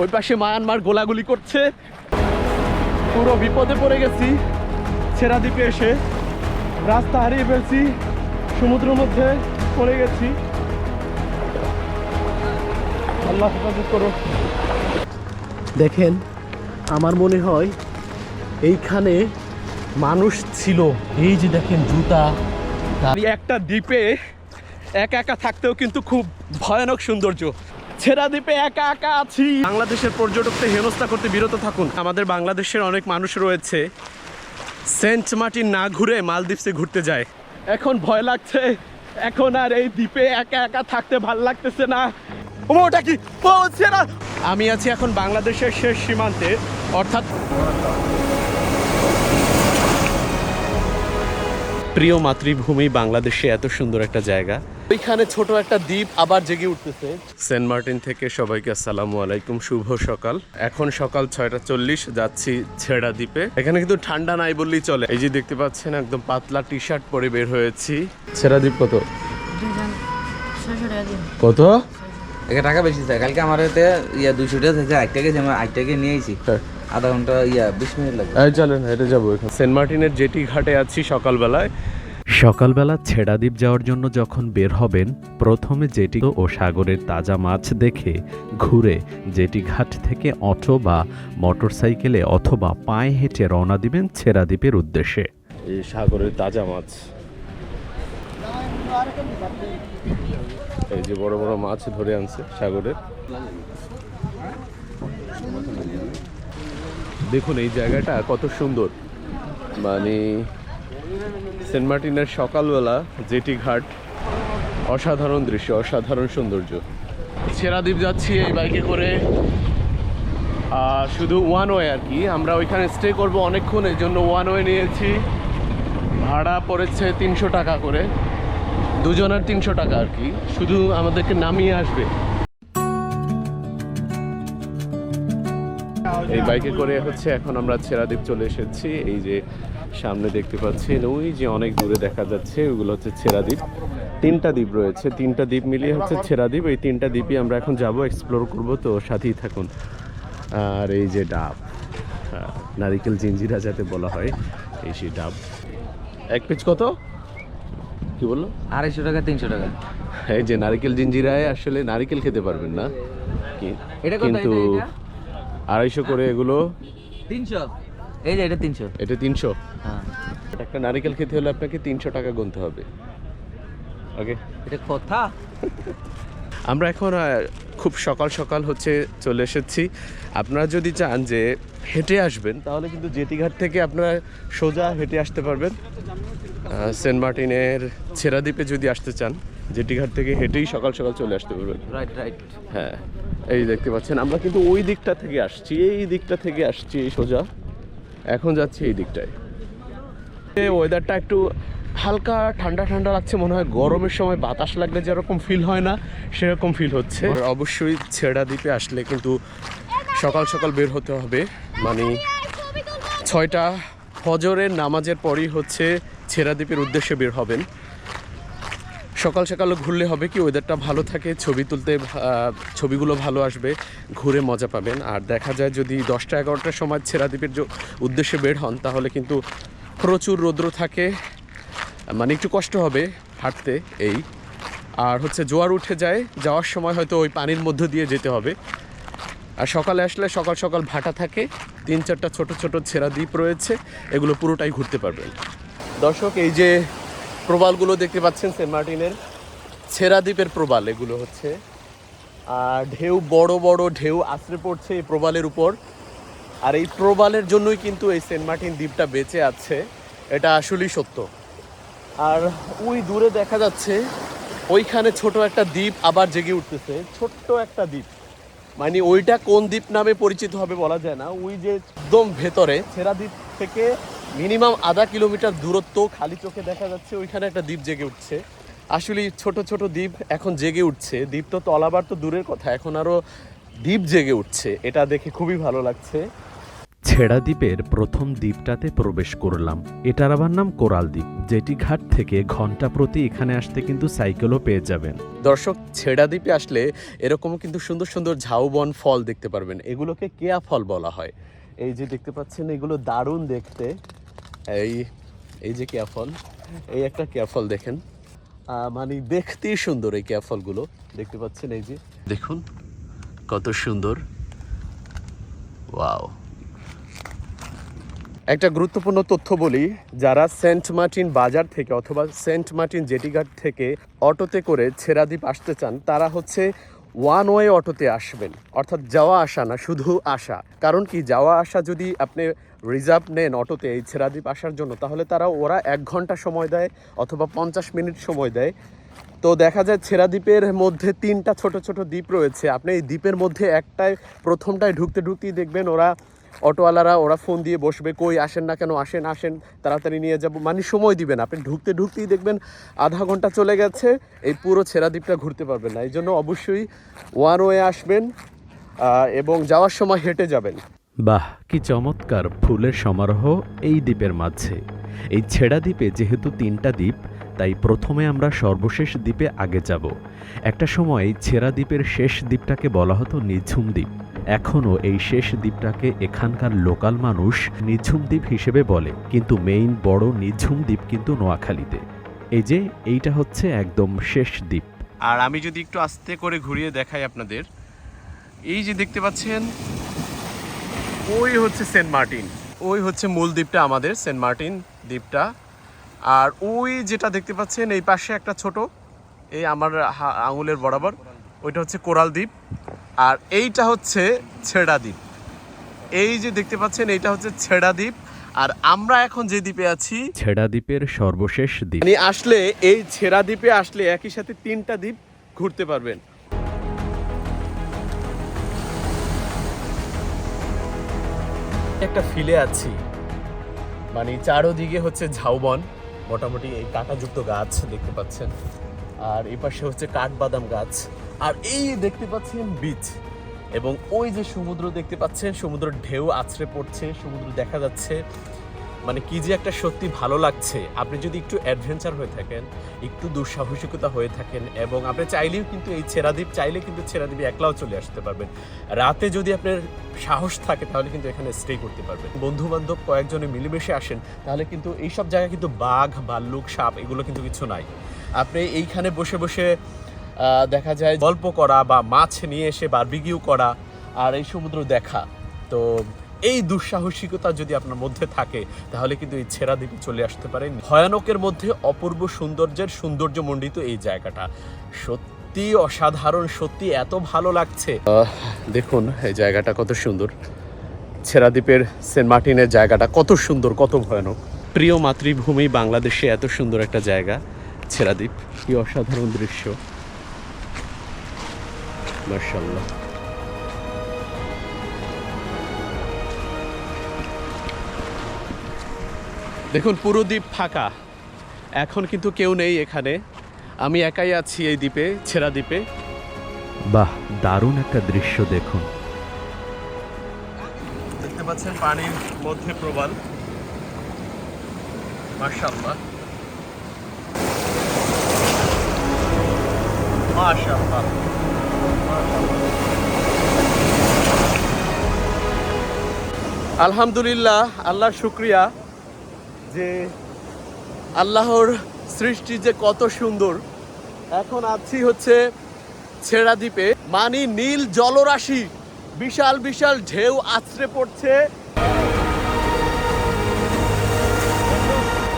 ওই পাশে মায়ানমার গোলাগুলি করছে। পুরো বিপদে পড়ে গেছি। ছেড়া দ্বীপে এসে রাস্তা হারিয়ে ফেলছি। সমুদ্রের মধ্যে পড়ে গেছি। আল্লাহ হেফাজত করো। দেখেন আমার মনে হয় এইখানে মানুষ ছিল। এই যে দেখেন জুতা একটা দ্বীপে একা একা থাকতেও কিন্তু খুব ভয়ানক সৌন্দর্য। ছেড়া দ্বীপে একা একা আছি। বাংলাদেশের পর্যটকদের হেনস্থা করতে বিরত থাকুন। আমাদের বাংলাদেশের অনেক মানুষ রয়েছে। সেন্ট মার্টিন না ঘুরে মালদ্বীপসে ঘুরতে যায়। এখন ভয় লাগছে। এখন আর এই দ্বীপে একা একা থাকতে ভালো লাগতেছে না। ওটা কি? ও ছেড়া! আমি আছি এখন বাংলাদেশের শেষ সীমান্তে অর্থাৎ প্রিয় মাতৃভূমি বাংলাদেশে এত সুন্দর একটা জায়গা। ওইখানে ছোট একটা দ্বীপ আবার জেগে উঠতেছে। সেন্ট মার্টিন থেকে সবাইকে আসসালামু আলাইকুম শুভ সকাল। এখন সকাল ছয়টা চল্লিশ যাচ্ছি ছেড়া দ্বীপে। এখানে কিন্তু ঠান্ডা নাই বললেই চলে। এই যে দেখতে পাচ্ছেন একদম পাতলা টি শার্ট পরে বের হয়েছি। ছেড়া দ্বীপ কত? কত? একে টাকা বেশি চাই। কালকে আমার হাতে ইয়া দুইশো টাকা থেকে আট টাকা আমি আট টাকা নিয়ে আইছি। হ্যাঁ। আধা ঘণ্টা ইয়া বিশ মিনিট লাগবে। এই চলেন হেঁটে যাব এখানে। সেন্ট মার্টিনের জেটি ঘাটে আছি সকালবেলায়। সকালবেলা ছেড়াদ্বীপ যাওয়ার জন্য যখন বের হবেন, প্রথমে জেটি ও সাগরের তাজা মাছ দেখে ঘুরে জেটি ঘাট থেকে অটো বা মোটরসাইকেলে অথবা পায়ে হেঁটে রওনা দিবেন ছেড়াদ্বীপের উদ্দেশ্যে। এই সাগরের তাজা মাছ। এই যে বড় বড় মাছ ধরে আনছে সাগরের। দেখুন এই জায়গাটা কত সুন্দর। মানে সেন্ট মার্টিনের সকালবেলা জেটি ঘাট, অসাধারণ দৃশ্য, অসাধারণ সৌন্দর্য। সেরাদ্বীপ যাচ্ছি এই বাইকে করে। শুধু ওয়ান ওয়ে আর কি, আমরা ওইখানে স্টে করব অনেকক্ষণ, এই জন্য ওয়ান ওয়ে নিয়েছি। ভাড়া পড়েছে তিনশো টাকা করে। দুজনের তিনশো টাকা আর কি, শুধু আমাদেরকে নামিয়ে আসবে। এই বাইকে করে হচ্ছে এখন আমরা ছেড়াদ্বীপ চলে এসেছি। এই যে সামনে দেখতে পাচ্ছেন ওই যে অনেক দূরে দেখা যাচ্ছে ওগুলো হচ্ছে ছেড়াদ্বীপ তিনটা দ্বীপ রয়েছে তিনটা দ্বীপ মিলিয়ে হচ্ছে ছেড়াদ্বীপ এই তিনটা দ্বীপই আমরা এখন যাব এক্সপ্লোর করব তো সাথেই থাকুন। আর এই যে ডাব নারিকেল জিঞ্জিরা যাতে বলা হয় এই সেই ডাব। এক পিস কত? কি বলল? আড়াইশো টাকা তিনশো টাকা। এই যে নারিকেল জিঞ্জিরায় আসলে নারিকেল খেতে পারবেন না। এটা কিন্তু? আড়াইশো করে এগুলো তিনশো। এই যে এটা তিনশো। এটা তিনশো। হ্যাঁ। একটা নারিকেল খেতে হলে আপনাকে তিনশো টাকা গুনতে হবে। ওকে এটা কথা? আমরা এখন খুব সকাল সকাল হচ্ছে চলে এসেছি। আপনারা যদি চান যে হেঁটে আসবেন তাহলে কিন্তু জেটিঘাট থেকে আপনারা সোজা হেঁটে আসতে পারবেন। সেন্ট মার্টিনের ছেড়াদ্বীপে যদি আসতে চান জেটিঘাট থেকে হেঁটেই সকাল সকাল চলে আসতে পারবেন। রাইট রাইট হ্যাঁ এই দেখতে পাচ্ছেন আমরা কিন্তু ওই দিকটা থেকে আসছি এই দিকটা থেকে আসছি এই সোজা। এখন যাচ্ছি এই দিকটায়। ওয়েদারটা একটু হালকা ঠান্ডা ঠান্ডা লাগছে, মনে হয় গরমের সময় বাতাস লাগলে যেরকম ফিল হয় না, সেরকম ফিল হচ্ছে। অবশ্যই ছেড়া দ্বীপে আসলে কিন্তু সকাল সকাল বের হতে হবে। মানে ছয়টা ফজরের নামাজের পরই হচ্ছে ছেড়া দ্বীপের উদ্দেশ্যে বের হবেন। সকাল সকাল ঘুরলে হবে কি ওয়েদারটা ভালো থাকে, ছবি তুলতে ছবিগুলো ভালো আসবে, ঘুরে মজা পাবেন। আর দেখা যায় যদি দশটা এগারোটার সময় ছেড়াদ্বীপের যে উদ্দেশ্যে বের হন, তাহলে কিন্তু প্রচুর রৌদ্র থাকে। মানে একটু কষ্ট হবে হাঁটতে এই। আর হচ্ছে জোয়ার উঠে যায়, যাওয়ার সময় হয়তো ওই পানির মধ্য দিয়ে যেতে হবে। আর সকালে আসলে সকাল সকাল ভাটা থাকে, তিন চারটা ছোট ছোট ছেঁড়া দ্বীপ রয়েছে, এগুলো পুরোটাই ঘুরতে পারবেন। দর্শক, এই যে প্রবালগুলো দেখতে পাচ্ছেন, সেন্ট মার্টিনের ছেঁড়া দ্বীপের প্রবাল, এগুলো হচ্ছে। আর ঢেউ, বড় বড় ঢেউ আছড়ে পড়ছে এই প্রবালের উপর। আর এই প্রবালের জন্যই কিন্তু এই সেন্ট মার্টিন দ্বীপটা বেঁচে আছে, এটা আসলেই সত্য। আর ওই দূরে দেখা যাচ্ছে, ওইখানে ছোট একটা দ্বীপ আবার জেগে উঠতেছে, ছোট্ট একটা দ্বীপ। মানে ওইটা কোন দ্বীপ নামে পরিচিত হবে বলা যায় না। ওই যে একদম ভেতরে, ছেড়া দ্বীপ থেকে মিনিমাম আধা কিলোমিটার দূরত্ব খালি চোখে দেখা যাচ্ছে ওইখানে একটা দ্বীপ জেগে উঠছে। আসলে ছোট ছোট দ্বীপ এখন জেগে উঠছে। দ্বীপ তো তলাবার তো দূরের কথা এখন আরও দ্বীপ জেগে উঠছে। এটা দেখে খুবই ভালো লাগছে। ছেড়া দ্বীপের প্রথম দ্বীপটাতে প্রবেশ করলাম। এটার আবার নাম কোরাল দ্বীপ। যেটি ঘাট থেকে ঘণ্টা প্রতি এখানে আসতে কিন্তু সাইকেলও পেয়ে যাবেন। দর্শক ছেড়া দ্বীপে আসলে এরকম কিন্তু সুন্দর সুন্দর ঝাউবন ফল দেখতে পারবেন। এগুলোকে কেয়া ফল বলা হয়। এই যে দেখতে পাচ্ছেন এগুলো দারুণ দেখতে। এই এই যে কেয়া ফল এই একটা কেয়া ফল দেখেন মানে দেখতেই সুন্দর এই কেয়া ফলগুলো দেখতে পাচ্ছেন এই যে, দেখুন, কত সুন্দর। ওয়াও। একটা গুরুত্বপূর্ণ তথ্য বলি, যারা সেন্ট মার্টিন বাজার থেকে অথবা সেন্ট মার্টিন জেটিঘাট থেকে অটোতে করে ছেড়াদ্বীপ আসতে চান, তারা হচ্ছে ওয়ান ওয়ে অটোতে আসবেন। অর্থাৎ যাওয়া আসা না, শুধু আসা। কারণ কি, যাওয়া আসা যদি আপনি রিজার্ভ নেন অটোতে এই ছেড়াদ্বীপ আসার জন্য, তাহলে তারা ওরা এক ঘণ্টা সময় দেয় অথবা পঞ্চাশ মিনিট সময় দেয়। তো দেখা যায় ছেড়া দ্বীপের মধ্যে তিনটা ছোট ছোট দ্বীপ রয়েছে। আপনি এই দ্বীপের মধ্যে একটায়, প্রথমটায় ঢুকতে ঢুকতেই দেখবেন ওরা অটোওয়ালারা ওরা ফোন দিয়ে বসবে, কই আসেন না কেন, আসেন আসেন, তাড়াতাড়ি নিয়ে যাব। মানে সময় দিবেন, আপনি ঢুকতে ঢুকতেই দেখবেন আধা ঘণ্টা চলে গেছে, এই পুরো ছেড়া দ্বীপটা ঘুরতে পারবেন না। এই জন্য অবশ্যই ওয়ান ওয়ে আসবেন এবং যাওয়ার সময় হেঁটে যাবেন। বাহ, কি চমৎকার ফুলের সমারোহ এই দ্বীপের মাঝে। এই ছেড়া দ্বীপে যেহেতু তিনটা দ্বীপ, তাই প্রথমে আমরা সর্বশেষ দ্বীপে আগে যাব। একটা সময় ছেড়া দ্বীপের শেষ দ্বীপটাকে বলা হতো নিঝুম দ্বীপ। এখনও এই শেষ দ্বীপটাকে এখানকার লোকাল মানুষ নিঝুম দ্বীপ হিসেবে বলে, কিন্তু মেইন বড় নিঝুম দ্বীপ কিন্তু নোয়াখালীতে। এই যে, এইটা হচ্ছে একদম শেষ দ্বীপ। আর আমি যদি একটু আস্তে করে ঘুরিয়ে দেখাই আপনাদের, এই যে দেখতে পাচ্ছেন ওই হচ্ছে সেন্ট মার্টিন। ওই হচ্ছে মূল দ্বীপটা আমাদের সেন্ট মার্টিন দ্বীপটা। আর ওই যেটা দেখতে পাচ্ছেন এই পাশে একটা ছোট এই আমার আঙুলের বরাবর ওইটা হচ্ছে কোরাল দ্বীপ। আর এইটা হচ্ছে ছেড়া দ্বীপ। এই যে দেখতে পাচ্ছেন এইটা হচ্ছে ছেড়া দ্বীপ। আর আমরা এখন যে দ্বীপে আছি ছেড়া দ্বীপের সর্বশেষ দ্বীপ। মানে আসলে এই ছেড়া দ্বীপে আসলে একই সাথে তিনটা দ্বীপ ঘুরতে পারবেন। একটা ফিলে আছি। মানে চারোদিকে হচ্ছে ঝাউবন, মোটামুটি এই কাঁটাযুক্ত গাছ দেখতে পাচ্ছেন। আর এই পাশে হচ্ছে কাঠবাদাম গাছ। আর এই দেখতে পাচ্ছেন বিচ এবং ওই যে সমুদ্র দেখতে পাচ্ছেন, সমুদ্রের ঢেউ আছড়ে পড়ছে, সমুদ্র দেখা যাচ্ছে। মানে কি যে একটা সত্যি ভালো লাগছে। আপনি যদি একটু অ্যাডভেঞ্চার হয়ে থাকেন, একটু দুঃসাহসিকতা হয়ে থাকেন এবং আপনি চাইলেও কিন্তু এই ছেড়াদ্বীপ, চাইলে কিন্তু ছেড়াদ্বীপে একলাও চলে আসতে পারবেন। রাতে যদি আপনার সাহস থাকে, তাহলে কিন্তু এখানে স্টে করতে পারবেন। বন্ধু বান্ধব কয়েকজনে মিলেমিশে আসেন, তাহলে কিন্তু এইসব জায়গায় কিন্তু বাঘ, ভাল্লুক, সাপ এগুলো কিন্তু কিছু নাই। আপনি এইখানে বসে বসে দেখা যায় গল্প করা বা মাছ নিয়ে এসে বারবিকিউ করা আর এই সমুদ্র দেখা। তো এই দুঃসাহসিকতা যদি আপনার মধ্যে থাকে, তাহলে কিন্তু এই ছেঁড়া দ্বীপে চলে আসতে পারেন। ভয়ানকের মধ্যে অপূর্ব সৌন্দর্যের সৌন্দর্য মণ্ডিত এই জায়গাটা। সত্যি অসাধারণ, সত্যি এত ভালো লাগছে। দেখুন, এই জায়গাটা কত সুন্দর। ছেঁড়া দ্বীপের সেন্ট মার্টিনের জায়গাটা কত সুন্দর, কত ভয়ানক। প্রিয় মাতৃভূমি বাংলাদেশে এত সুন্দর একটা জায়গা, ছেঁড়া দ্বীপ। কি অসাধারণ দৃশ্য। মার্শাল্লাহ দেখুন পুরো দ্বীপ ফাঁকা। এখন কিন্তু কেউ নেই এখানে। আমি একাই আছি এই দ্বীপে ছেঁড়া দ্বীপে। বাহ দারুণ একটা দৃশ্য দেখুন। দেখতে পাচ্ছেন পানির মধ্যে প্রবাল। মাশাআল্লাহ। মাশাআল্লাহ। আলহামদুলিল্লাহ আল্লাহ শুক্রিয়া। যে আল্লাহর সৃষ্টি যে কত সুন্দর, এখন আছি হচ্ছে ছেড়া দ্বীপে, মানি নীল জলরাশি, বিশাল বিশাল ঢেউ আছড়ে পড়ছে।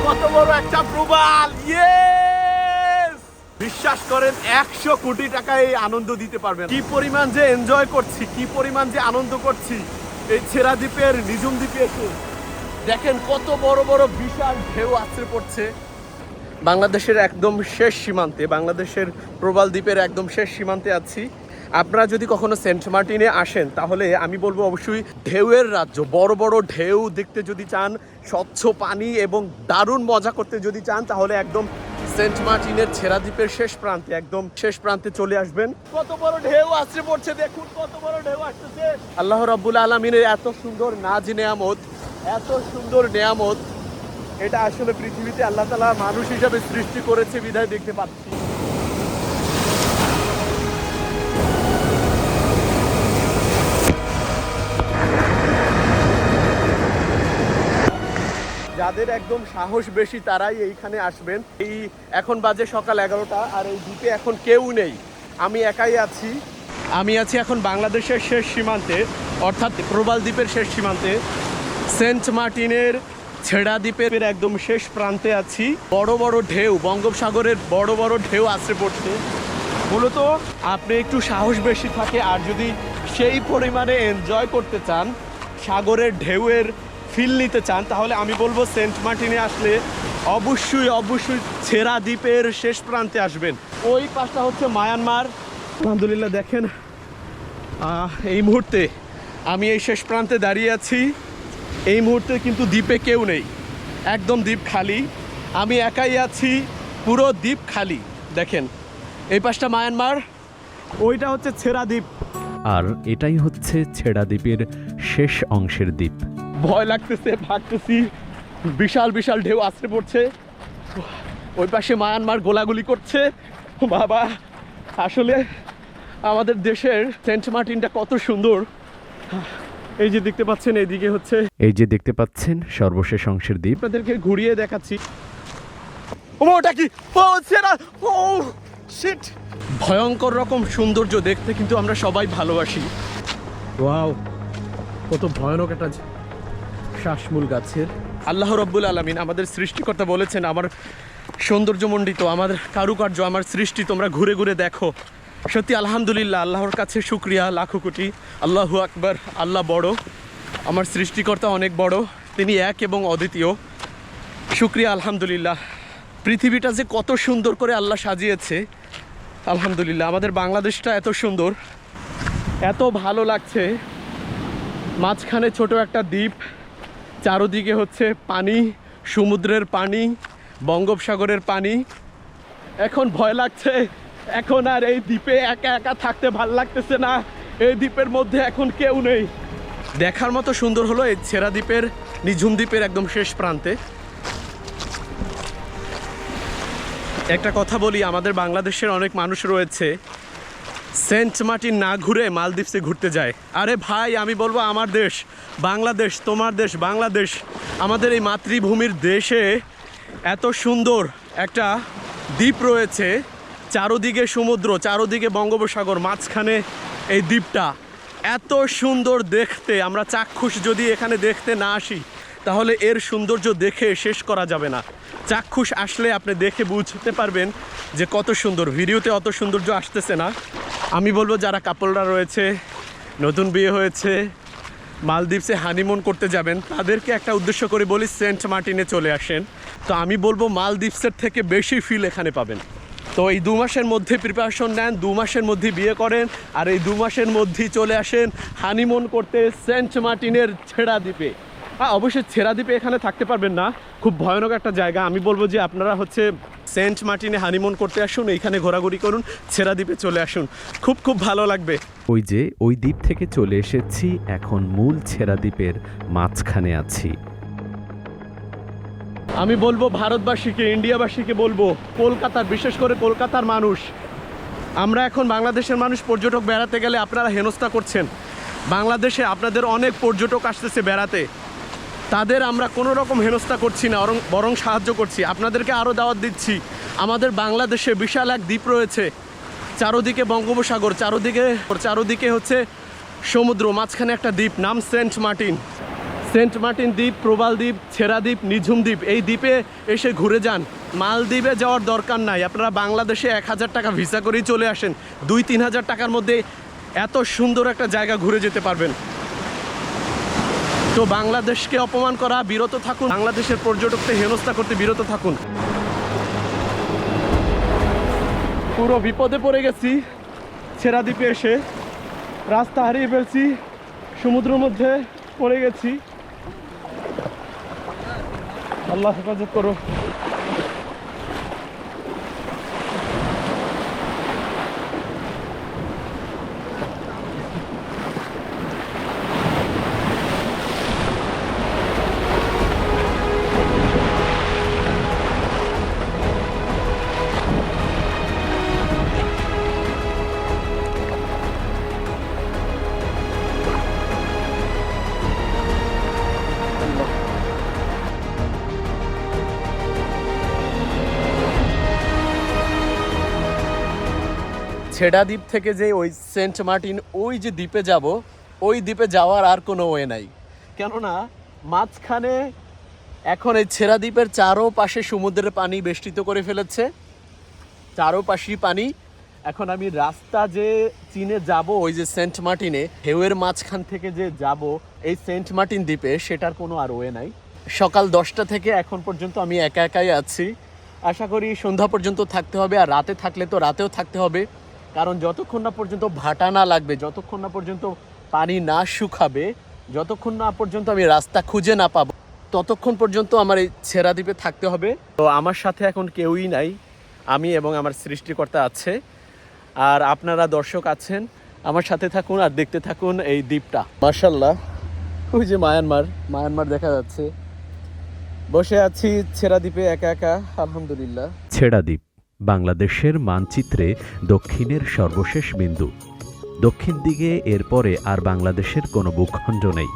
কত বড় একটা প্রবাল ইয়েস বিশ্বাস করেন, একশো কোটি টাকা এই আনন্দ দিতে পারবেন। কি পরিমাণ যে এনজয় করছি, কি পরিমাণ যে আনন্দ করছি, এই ছেড়া দ্বীপের নিজুম দ্বীপে এসে। দেখেন কত বড় বড় বিশাল ঢেউ আছড়ে পড়ছে। বাংলাদেশের একদম শেষ সীমান্তে বাংলাদেশের প্রবাল দ্বীপের একদম শেষ সীমান্তে আছি। আপনারা যদি কখনো সেন্ট মার্টিনে আসেন তাহলে আমি বলব অবশ্যই ঢেউয়ের রাজ্য। বড় বড় ঢেউ দেখতে যদি চান স্বচ্ছ পানি এবং দারুণ মজা করতে যদি চান তাহলে একদম সেন্ট মার্টিনের ছেড়া দ্বীপের শেষ প্রান্তে একদম শেষ প্রান্তে চলে আসবেন। কত বড় ঢেউ আসছে পড়ছে দেখুন কত বড় ঢেউ আসতেছে। আল্লাহ রাব্বুল আলমিনের এত সুন্দর নাজ নেয়ামত এত সুন্দর নেয়ামত, এটা আসলে পৃথিবীতে আল্লাহ তালা মানুষ হিসাবে সৃষ্টি করেছে বিধায় দেখতে পাচ্ছি। যাদের একদম সাহস বেশি তারাই এইখানে আসবেন। এই এখন বাজে সকাল এগারোটা, আর এই দ্বীপে এখন কেউ নেই। আমি একাই আছি। আমি আছি এখন বাংলাদেশের শেষ সীমান্তে, অর্থাৎ প্রবাল দ্বীপের শেষ সীমান্তে। সেন্ট মার্টিনের ছেড়া দ্বীপের একদম শেষ প্রান্তে আছি। বড় বড় ঢেউ, বঙ্গোপসাগরের বড় বড় ঢেউ আসছে পড়ছে মূলত আপনি একটু সাহস বেশি থাকে, আর যদি সেই পরিমাণে এনজয় করতে চান, সাগরের ঢেউয়ের ফিল নিতে চান, তাহলে আমি বলব সেন্ট মার্টিনে আসলে অবশ্যই অবশ্যই ছেড়া দ্বীপের শেষ প্রান্তে আসবেন। ওই পাশটা হচ্ছে মায়ানমার। আলহামদুলিল্লাহ, দেখেন এই মুহূর্তে আমি এই শেষ প্রান্তে দাঁড়িয়ে আছি। এই মুহূর্তে কিন্তু দ্বীপে কেউ নেই। একদম দ্বীপ খালি। আমি একাই আছি পুরো দ্বীপ খালি। দেখেন এই পাশটা মায়ানমার ওইটা হচ্ছে ছেড়া দ্বীপ। আর এটাই হচ্ছে ছেড়া দ্বীপের শেষ অংশের দ্বীপ। ভয় লাগতেছে ভাগতেছি। বিশাল বিশাল ঢেউ আছড়ে পড়ছে। ওই পাশে মায়ানমার গোলাগুলি করছে। বাবা আসলে আমাদের দেশের সেন্ট মার্টিনটা কত সুন্দর। এই যে দেখতে পাচ্ছেন এইদিকে হচ্ছে এই যে দেখতে পাচ্ছেন সর্বশেষ অংশের দ্বীপ। আপনাদেরকে ঘুরিয়ে দেখাচ্ছি। ওটা কি? ও সেরা! ও শিট ভয়ঙ্কর রকম সৌন্দর্য দেখতে কিন্তু আমরা সবাই ভালোবাসি। ওয়াও কত ভয়ানক একটা শ্বাসমূল গাছের। আল্লাহ রব্বুল আলমিন আমাদের সৃষ্টিকর্তা বলেছেন আমার সৌন্দর্যমণ্ডিত আমাদের কারুকার্য আমার সৃষ্টি তোমরা ঘুরে ঘুরে দেখো। সত্যি আলহামদুলিল্লাহ, আল্লাহর কাছে শুক্রিয়া, লাখো কোটি। আল্লাহু আকবার, আল্লাহ বড়। আমার সৃষ্টিকর্তা অনেক বড়, তিনি এক এবং অদ্বিতীয়। শুক্রিয়া, আলহামদুলিল্লাহ। পৃথিবীটা যে কত সুন্দর করে আল্লাহ সাজিয়েছে, আলহামদুলিল্লাহ। আমাদের বাংলাদেশটা এত সুন্দর, এত ভালো লাগছে। মাঝখানে ছোট একটা দ্বীপ, চারোদিকে হচ্ছে পানি, সমুদ্রের পানি, বঙ্গোপসাগরের পানি। এখন ভয় লাগছে এখন আর এই দ্বীপে একা একা থাকতে ভালো লাগতেছে না। এই দ্বীপের মধ্যে এখন কেউ নেই। দেখার মতো সুন্দর হলো এই ছেড়া দ্বীপের, নিঝুম দ্বীপের একদম শেষ প্রান্তে। একটা কথা বলি, আমাদের বাংলাদেশের অনেক মানুষ রয়েছে, সেন্ট মার্টিন না ঘুরে মালদ্বীপসে ঘুরতে যায়। আরে ভাই, আমি বলব আমার দেশ, বাংলাদেশ, তোমার দেশ, বাংলাদেশ, আমাদের এই মাতৃভূমির দেশে এত সুন্দর একটা দ্বীপ রয়েছে। চারোদিকে সমুদ্র, চারোদিকে বঙ্গোপসাগর, মাঝখানে এই দ্বীপটা। এত সুন্দর দেখতে। আমরা চাক্ষুষ যদি এখানে দেখতে না আসি, তাহলে এর সৌন্দর্য দেখে শেষ করা যাবে না। চাক্ষুষ আসলে আপনি দেখে বুঝতে পারবেন যে কত সুন্দর। ভিডিওতে অত সৌন্দর্য আসতেছে না। আমি বলব, যারা কাপলরা রয়েছে, নতুন বিয়ে হয়েছে, মালদ্বীপসে হানিমুন করতে যাবেন, তাদেরকে একটা উদ্দেশ্য করে বলি, সেন্ট মার্টিনে চলে আসেন। তো আমি বলব, মালদ্বীপসের থেকে বেশি ফিল এখানে পাবেন। তো এই দু মাসের মধ্যে প্রিপারেশন নেন, দু মাসের মধ্যে বিয়ে করেন, আর এই দু মাসের মধ্যেই চলে আসেন হানিমুন করতে সেন্ট মার্টিনের ছেড়া দ্বীপে হ্যাঁ অবশ্যই ছেড়া দ্বীপে এখানে থাকতে পারবেন না, খুব ভয়ানক একটা জায়গা। আমি বলব যে আপনারা হচ্ছে সেন্ট মার্টিনে হানিমুন করতে আসুন, এইখানে ঘোরাঘুরি করুন ছেড়া দ্বীপে চলে আসুন। খুব খুব ভালো লাগবে। ওই যে, ওই দ্বীপ থেকে চলে এসেছি, এখন মূল ছেড়া দ্বীপের মাঝখানে আছি। আমি বলব ভারতবাসীকে, ইন্ডিয়াবাসীকে বলব, কলকাতার, বিশেষ করে কলকাতার মানুষ, আমরা এখন বাংলাদেশের মানুষ পর্যটক বেড়াতে গেলে আপনারা হেনস্থা করছেন। বাংলাদেশে আপনাদের অনেক পর্যটক আসতেছে বেড়াতে। তাদের আমরা কোনো রকম হেনস্থা করছি না, বরং বরং সাহায্য করছি। আপনাদেরকে আরও দাওয়াত দিচ্ছি, আমাদের বাংলাদেশে বিশাল এক দ্বীপ রয়েছে, চারোদিকে বঙ্গোপসাগর, চারোদিকে চারোদিকে হচ্ছে সমুদ্র, মাঝখানে একটা দ্বীপ, নাম সেন্ট মার্টিন। সেন্ট মার্টিন দ্বীপ, প্রবাল দ্বীপ, ছেড়া দ্বীপ, নিঝুম দ্বীপ, এই দ্বীপে এসে ঘুরে যান। মালদ্বীপে যাওয়ার দরকার নাই। আপনারা বাংলাদেশে এক হাজার টাকা ভিসা করেই চলে আসেন। দুই, তিন হাজার টাকার মধ্যে এত সুন্দর একটা জায়গা ঘুরে যেতে পারবেন। তো বাংলাদেশকে অপমান করা, বিরত থাকুন। বাংলাদেশের পর্যটককে হেনস্থা করতে বিরত থাকুন। পুরো বিপদে পড়ে গেছি। ছেড়া দ্বীপে এসে রাস্তা হারিয়ে ফেলছি। সমুদ্রের মধ্যে পড়ে গেছি। আল্লাহ হেফাজত করো ছেড়া দ্বীপ থেকে যে ওই সেন্ট মার্টিন, ওই যে দ্বীপে যাব, ওই দ্বীপে যাওয়ার আর কোনো ওয়ে নাই। কেননা মাঝখানে এখন এই ছেড়া দ্বীপের চারো পাশে সমুদ্রের পানি বেষ্টিত করে ফেলেছে। চারোপাশি পানি। এখন আমি রাস্তা যে চীনে যাব, ওই যে সেন্ট মার্টিনে, ঢেউয়ের মাঝখান থেকে যে যাব, এই সেন্ট মার্টিন দ্বীপে, সেটার কোনো আর ওয়ে নাই। সকাল দশটা থেকে এখন পর্যন্ত আমি একা একাই আছি। আশা করি সন্ধ্যা পর্যন্ত থাকতে হবে, আর রাতে থাকলে তো রাতেও থাকতে হবে। কারণ যতক্ষণ না পর্যন্ত ভাটা না লাগবে, যতক্ষণ না পর্যন্ত পানি না শুকাবে, যতক্ষণ না পর্যন্ত আমি রাস্তা খুঁজে না পাবো, ততক্ষণ পর্যন্ত আমার এই ছেঁড়া দ্বীপে থাকতে হবে। তো আমার সাথে এখন কেউই নাই, আমি এবং আমার সৃষ্টিকর্তা আছে। আর আপনারা দর্শক আছেন, আমার সাথে থাকুন আর দেখতে থাকুন এই দ্বীপটা। মার্শাল্লাহ ওই যে মায়ানমার মায়ানমার দেখা যাচ্ছে। বসে আছি ছেঁড়া দ্বীপে একা একা, আলহামদুলিল্লাহ। ছেড়া দ্বীপ। বাংলাদেশের মানচিত্রে দক্ষিণের সর্বশেষ বিন্দু। দক্ষিণ দিকে এরপরে আর বাংলাদেশের কোনো ভূখণ্ড নেই।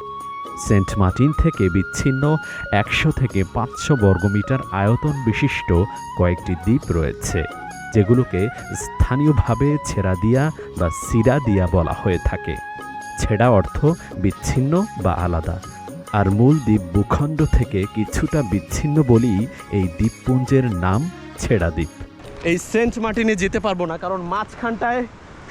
সেন্ট মার্টিন থেকে বিচ্ছিন্ন একশো থেকে পাঁচশো বর্গমিটার আয়তন বিশিষ্ট কয়েকটি দ্বীপ রয়েছে, যেগুলোকে স্থানীয়ভাবে ছেড়া দিয়া বা সিরা দিয়া বলা হয়ে থাকে। ছেড়া অর্থ বিচ্ছিন্ন বা আলাদা। আর মূল দ্বীপ ভূখণ্ড থেকে কিছুটা বিচ্ছিন্ন বলেই এই দ্বীপপুঞ্জের নাম ছেড়া দ্বীপ। এই সেন্ট মার্টিনে যেতে পারব না, কারণ মাঝখানটায়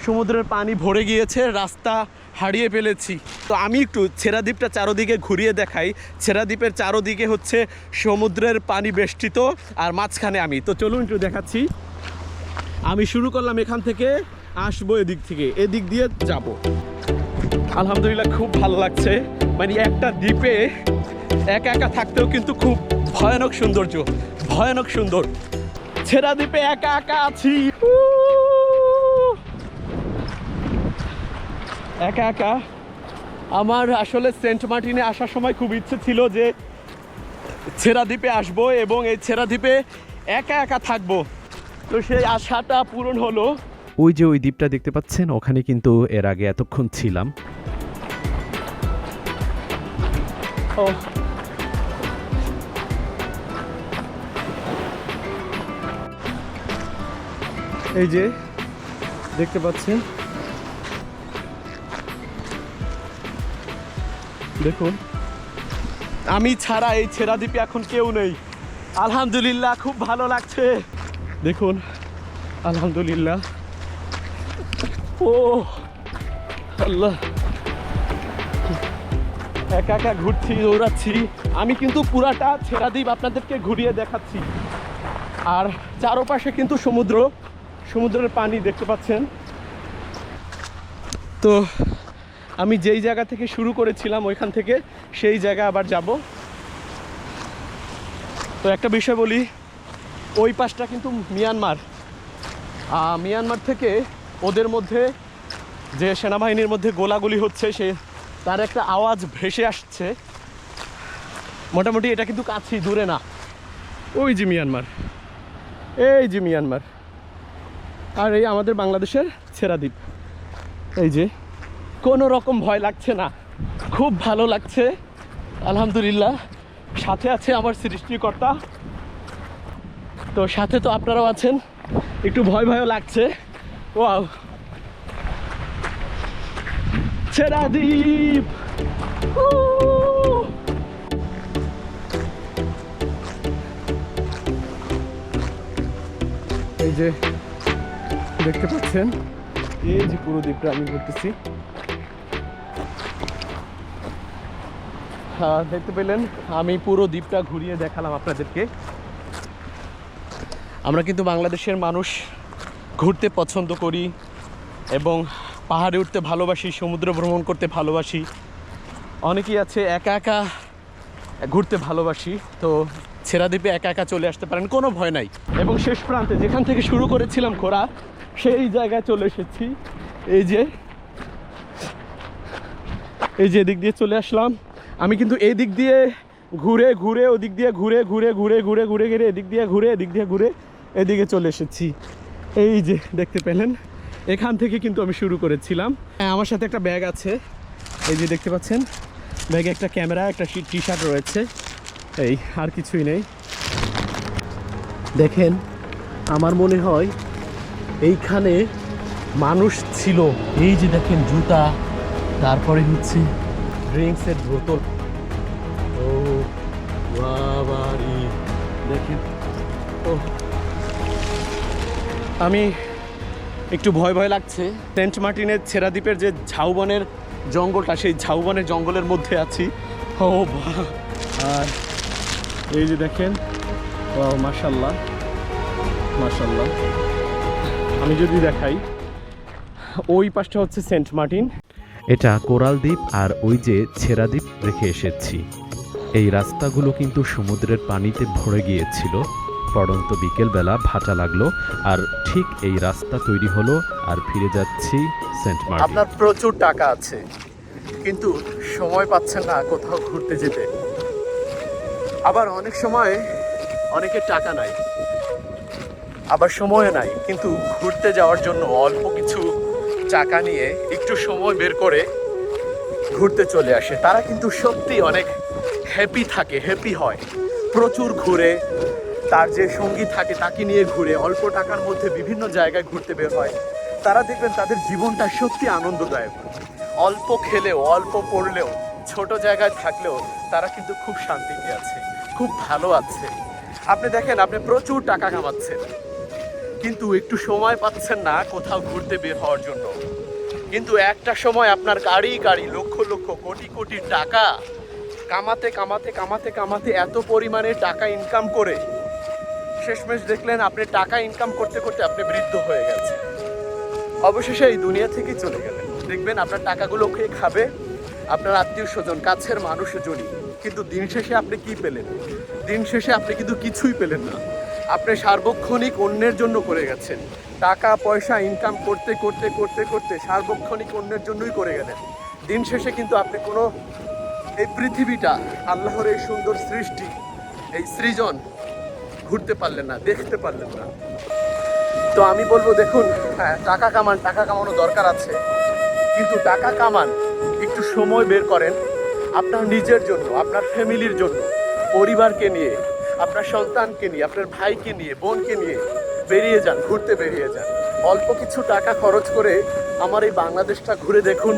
সমুদ্রের পানি ভরে গিয়েছে, রাস্তা হারিয়ে ফেলেছি। তো আমি একটু ছেঁড়া দ্বীপটা চারোদিকে ঘুরিয়ে দেখাই। ছেঁড়া দ্বীপের চারোদিকে হচ্ছে সমুদ্রের পানি বেষ্টিত, আর মাঝখানে আমি। তো চলুন একটু দেখাচ্ছি। আমি শুরু করলাম এখান থেকে, আসব এদিক থেকে। এদিক দিয়ে যাব। আলহামদুলিল্লাহ খুব ভালো লাগছে। মানে একটা দ্বীপে একা একা থাকতেও কিন্তু খুব ভয়ানক সৌন্দর্য, ভয়ানক সুন্দর। ছেড়া দ্বীপে একা একা আছি। একা একা। আমার আসলে সেন্ট মার্টিনে আসার সময় খুব ইচ্ছে ছিল যে ছেড়া দ্বীপে আসব এবং এই ছেড়া দ্বীপে একা একা থাকব। তো সেই আশাটা পূরণ হলো। ওই যে ওই দ্বীপটা দেখতে পাচ্ছেন ওখানে কিন্তু এর আগে এতক্ষণ ছিলাম। ও এই যে, দেখতে পাচ্ছেন। দেখুন। আমি ছাড়া এই ছেড়া দ্বীপে এখন কেউ নেই। আলহামদুলিল্লাহ, খুব ভালো লাগছে। দেখুন, আলহামদুলিল্লাহ। ও, আল্লাহ। একা একা ঘুরছি, দৌড়াচ্ছি। আমি কিন্তু পুরাটা ছেড়া দ্বীপ আপনাদেরকে ঘুরিয়ে দেখাচ্ছি। আর চারপাশে কিন্তু সমুদ্র। সমুদ্রের পানি দেখতে পাচ্ছেন। তো আমি যেই জায়গা থেকে শুরু করেছিলাম ওইখান থেকে, সেই জায়গা আবার যাব। তো একটা বিষয় বলি, ওই পাশটা কিন্তু মিয়ানমার। মিয়ানমার থেকে ওদের মধ্যে যে সেনাবাহিনীর মধ্যে গোলাগুলি হচ্ছে, সে তার একটা আওয়াজ ভেসে আসছে। মোটামুটি এটা কিন্তু কাছেই, দূরে না। ওই যে মিয়ানমার। এই যে মিয়ানমার। আর এই আমাদের বাংলাদেশের ছেড়া দ্বীপ। এই যে, কোনো রকম ভয় লাগছে না। খুব ভালো লাগছে। আলহামদুলিল্লাহ। সাথে আছে আমার সৃষ্টিকর্তা। তো সাথে তো আপনারাও আছেন। একটু ভয় ভয়ও লাগছে। ওয়াও। ছেড়া দ্বীপ! এই যে দেখতে পাচ্ছেন? এই যে পুরো দ্বীপটা আমি ঘুরতেছি। হ্যাঁ দেখতে পেলেন? আমি পুরো দ্বীপটা ঘুরিয়ে দেখালাম আপনাদেরকে। আমরা কিন্তু বাংলাদেশের মানুষ, ঘুরতে পছন্দ করি এবং পাহাড়ে উঠতে ভালোবাসি, সমুদ্র ভ্রমণ করতে ভালোবাসি। অনেকেই আছে একা একা ঘুরতে ভালোবাসি, তো ছেড়া দ্বীপে একা একা চলে আসতে পারেন, কোনো ভয় নাই। এবং শেষ প্রান্তে যেখান থেকে শুরু করেছিলাম ঘোরা সেই জায়গায় চলে এসেছি। এই যে এই যে এদিক দিয়ে চলে আসলাম। আমি কিন্তু এই দিক দিয়ে ঘুরে ঘুরে ওদিক দিয়ে ঘুরে ঘুরে ঘুরে ঘুরে ঘুরে ঘুরে, এদিক দিয়ে ঘুরে, এদিক দিয়ে ঘুরে, এদিকে চলে এসেছি। এই যে, দেখতে পেলেন? এখান থেকে কিন্তু আমি শুরু করেছিলাম। হ্যাঁ আমার সাথে একটা ব্যাগ আছে। এই যে দেখতে পাচ্ছেন? ব্যাগে একটা ক্যামেরা, একটা টি শার্ট রয়েছে। এই, আর কিছুই নেই। দেখেন, আমার মনে হয় এইখানে মানুষ ছিল। এই যে দেখেন জুতা, তারপরে হচ্ছে ড্রিঙ্কসের বোতল। ও, বাবারি, দেখেন। ও আমি একটু ভয় ভয় লাগছে। সেন্ট মার্টিনের ছেড়াদ্বীপের যে ঝাউবনের জঙ্গলটা, সেই ঝাউবনের জঙ্গলের মধ্যে আছি। ও, বা। আর এই যে দেখেন ও মাশাল্লাহ মাশাল্লাহ। আমি যদি দেখাই ওই পাশটা হচ্ছে সেন্ট মার্টিন। এটা কোরাল দ্বীপ আর ওই যে ছেড়া দ্বীপ রেখে এসেছি। এই রাস্তাগুলো কিন্তু সমুদ্রের পানিতে ভরে গিয়েছিল। পড়ন্ত বিকেলবেলা ভাটা লাগল আর ঠিক এই রাস্তা তৈরি হলো আর ফিরে যাচ্ছি সেন্ট মার্টিন। আপনার প্রচুর টাকা আছে কিন্তু সময় পাচ্ছেন না কোথাও ঘুরতে যেতে। আবার অনেক সময় অনেকের টাকা নাই। আবার সময় নাই, কিন্তু ঘুরতে যাওয়ার জন্য অল্প কিছু টাকা নিয়ে একটু সময় বের করে ঘুরতে চলে আসে। তারা কিন্তু সত্যি অনেক হ্যাপি থাকে হ্যাপি হয়। প্রচুর ঘুরে, তার যে সঙ্গী থাকে তাকে নিয়ে ঘুরে, অল্প টাকার মধ্যে বিভিন্ন জায়গায় ঘুরতে বের হয়। তারা দেখবেন তাদের জীবনটা সত্যি আনন্দদায়ক। অল্প খেলেও, অল্প পড়লেও, ছোট জায়গায় থাকলেও তারা কিন্তু খুব শান্তিতে আছে, খুব ভালো আছে। আপনি দেখেন, আপনি প্রচুর টাকা কামাচ্ছেন। কিন্তু একটু সময় পাচ্ছেন না কোথাও ঘুরতে বের হওয়ার জন্য। কিন্তু একটা সময় আপনার গাড়ি গাড়ি, লক্ষ লক্ষ, কোটি কোটি টাকা কামাতে কামাতে কামাতে কামাতে এত পরিমাণে টাকা ইনকাম করে শেষমেশ দেখলেন আপনি টাকা ইনকাম করতে করতে আপনি বৃদ্ধ হয়ে গেছেন। অবশেষে এই দুনিয়া থেকেই চলে গেলেন। দেখবেন আপনার টাকাগুলো খেয়ে খাবে? আপনার আত্মীয় স্বজন, কাছের মানুষজনই। কিন্তু দিন শেষে আপনি কি পেলেন? দিন শেষে আপনি কিন্তু কিছুই পেলেন না। আপনি সার্বক্ষণিক অন্যের জন্য করে গেছেন। টাকা, পয়সা ইনকাম করতে করতে করতে করতে সার্বক্ষণিক অন্যের জন্যই করে গেলেন। দিন শেষে কিন্তু আপনি কোনো এই পৃথিবীটা, আল্লাহর এই সুন্দর সৃষ্টি, এই সৃজন ঘুরতে পারলেন না, দেখতে পারলেন না। তো আমি বলব, দেখুন হ্যাঁ টাকা কামান, টাকা কামানো দরকার আছে। কিন্তু টাকা কামান, একটু সময় বের করেন আপনার নিজের জন্য, আপনার ফ্যামিলির জন্য, পরিবারকে নিয়ে। আপনার সন্তানকে নিয়ে, আপনার ভাইকে নিয়ে, বোনকে নিয়ে বেরিয়ে যান, ঘুরতে বেরিয়ে যান। অল্প কিছু টাকা খরচ করে আমার এই বাংলাদেশটা ঘুরে দেখুন,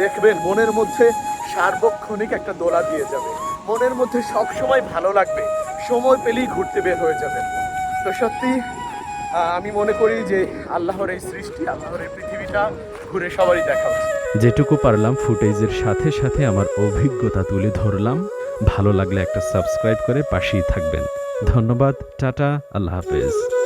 দেখবেন মনের মধ্যে সার্বক্ষণিক একটা দোলা দিয়ে যাবে। মনের মধ্যে সব সময় ভালো লাগবে, সময় পেলেই ঘুরতে বের হয়ে যাবেন। তো সত্যি আমি মনে করি যে আল্লাহর এই সৃষ্টি, আল্লাহর এই পৃথিবীটা ঘুরে সবারই দেখা উচিত। যেটুকু পারলাম ফুটেজের সাথে সাথে আমার অভিজ্ঞতা তুলে ধরলাম। ভালো লাগলে একটা সাবস্ক্রাইব করে পাশেই থাকবেন। ধন্যবাদ টাটা আল্লাহ হাফেজ।